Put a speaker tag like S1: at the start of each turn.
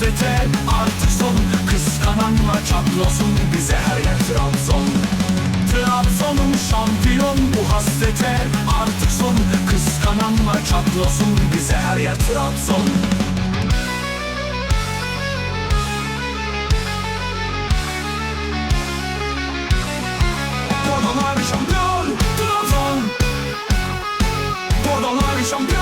S1: Özete artı son. Kıskananla çatlasın bize her yer Trabzon. Trabzon'un şampiyon bu hasrete artık son. Kıskananla çatlasın bize her yer Trabzon. Bordolar şampiyon Trabzon. Bordolar şampiyon